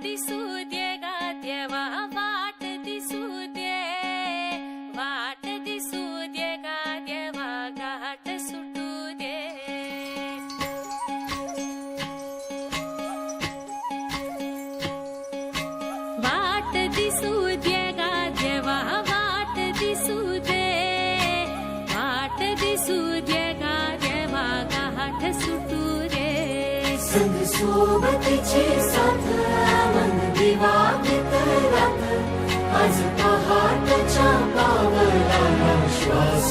दिसू दे गा देवा वाट दिसू दे वाट दिसू दे गा देवा घाट सुटू दे वाट दिसू दे गा देवा वाट दिसू दे वाट दिसू दे गा देवा घाट सुटू दे संग सोबतीची साथ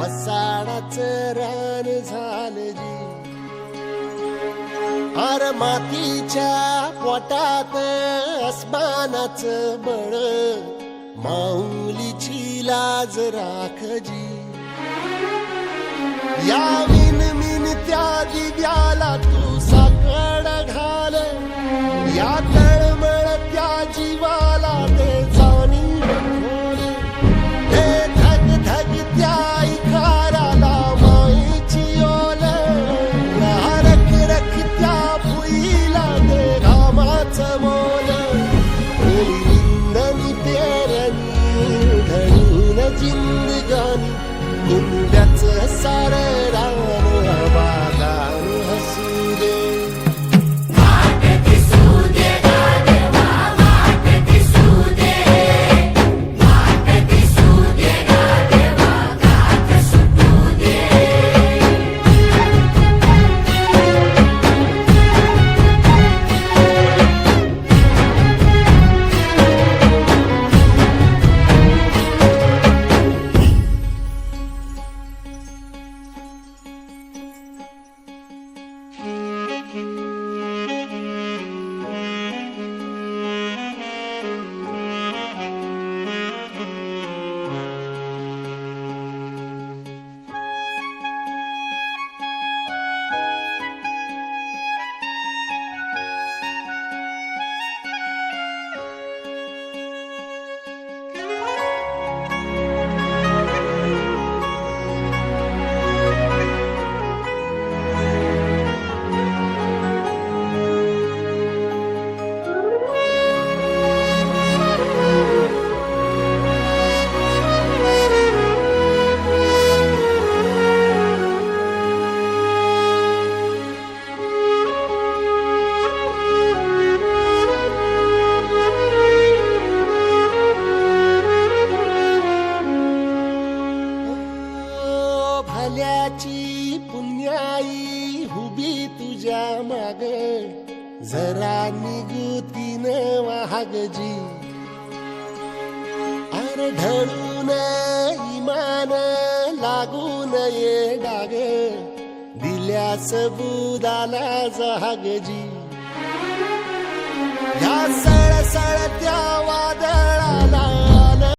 वसाडाचं रान झालं जी. आर मातीच्या पोटात अस्मानाचं बळ माऊलीची लाज राखजी या विन मिन त्या दिव्याला तू साकड घाल या तळमळ त्या जीवा कुंड्याचं सार रान ग जरा निगुतीन वाहगजी अर ढळून इमान लागून ये डाग. दिल्यास बुदाला जहागजी. या सळसळत्या त्या